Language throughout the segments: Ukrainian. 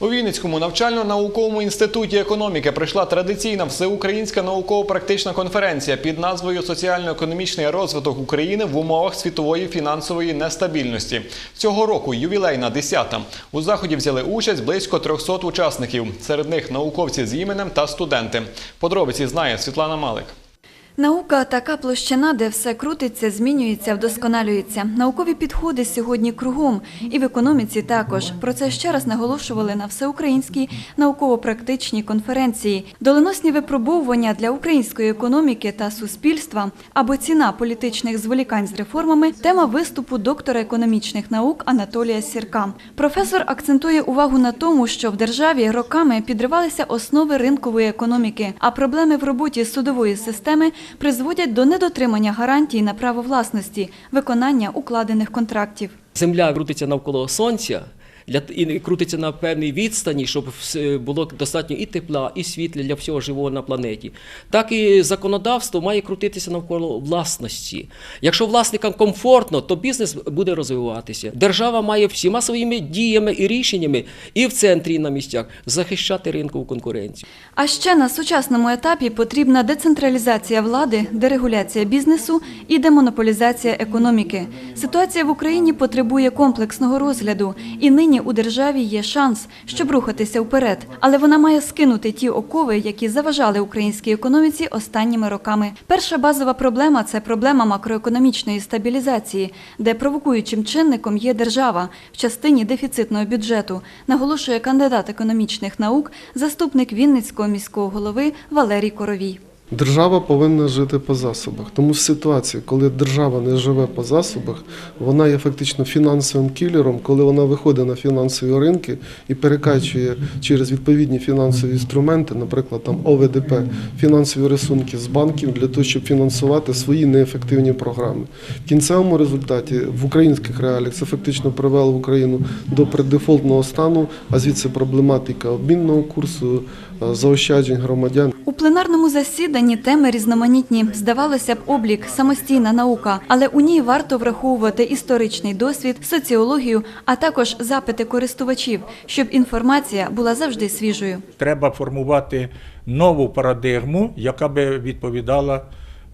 У Вінницькому навчально-науковому інституті економіки пройшла традиційна всеукраїнська науково-практична конференція під назвою Соціально-економічний розвиток України в умовах світової фінансової нестабільності. Цього року ювілейна десята. У заході взяли участь близько 300 учасників. Серед них науковці з іменем та студенти. Подробиці знає Світлана Малик. Наука така площина, де все крутиться, змінюється, вдосконалюється. Наукові підходи сьогодні кругом, і в економіці також. Про це ще раз наголошували на всеукраїнській науково-практичній конференції. Доленосні випробовування для української економіки та суспільства або ціна політичних зволікань з реформами тема виступу доктора економічних наук Анатолія Сірка. Професор акцентує увагу на тому, що в державі роками підривалися основи ринкової економіки, а проблеми в роботі судової системи призводять до недотримання гарантій на право власності, виконання укладених контрактів. Земля крутиться навколо сонця. Для і крутиться на певній відстані, щоб було достатньо і тепла, і світла для всього живого на планеті. Так і законодавство має крутитися навколо власності. Якщо власникам комфортно, то бізнес буде розвиватися. Держава має всіма своїми діями і рішеннями і в центрі, і на місцях захищати ринкову конкуренцію. А ще на сучасному етапі потрібна децентралізація влади, дерегуляція бізнесу і демонополізація економіки. Ситуація в Україні потребує комплексного розгляду, і нині у державі є шанс, щоб рухатися вперед. Але вона має скинути ті окови, які заважали українській економіці останніми роками. Перша базова проблема це проблема макроекономічної стабілізації, де провокуючим чинником є держава в частині дефіцитного бюджету, наголошує кандидат економічних наук, заступник Вінницького міського голови Валерій Коровій. Держава повинна жити по засобах. Тому в ситуації, коли держава не живе по засобах, вона є фактично фінансовим кілером, коли вона виходить на фінансові ринки і перекачує через відповідні фінансові інструменти, наприклад, там ОВДП, фінансові рисунки з банків для того, щоб фінансувати свої неефективні програми. В кінцевому результаті в українських реаліях це фактично привело Україну до преддефолтного стану, а звідси проблематика обмінного курсу, е, заощаджень громадян. У пленарному засіданні теми різноманітні. Здавалося б, облік самостійна наука, але у ній варто враховувати історичний досвід, соціологію, а також запити користувачів, щоб інформація була завжди свіжою. Треба формувати нову парадигму, яка би відповідала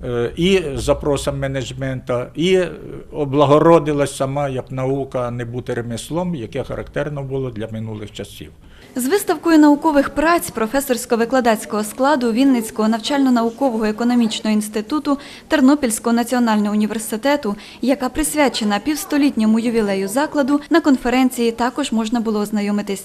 е, і запросам менеджмента, і е, облагородилась сама як наука, не бути ремеслом, яке характерно було для минулих часів. З виставкою наукових праць професорсько-викладацького складу Вінницького навчально-наукового економічного інституту Тернопільського національного університету, яка присвячена півстолітньому ювілею закладу, на конференції також можна було ознайомитись.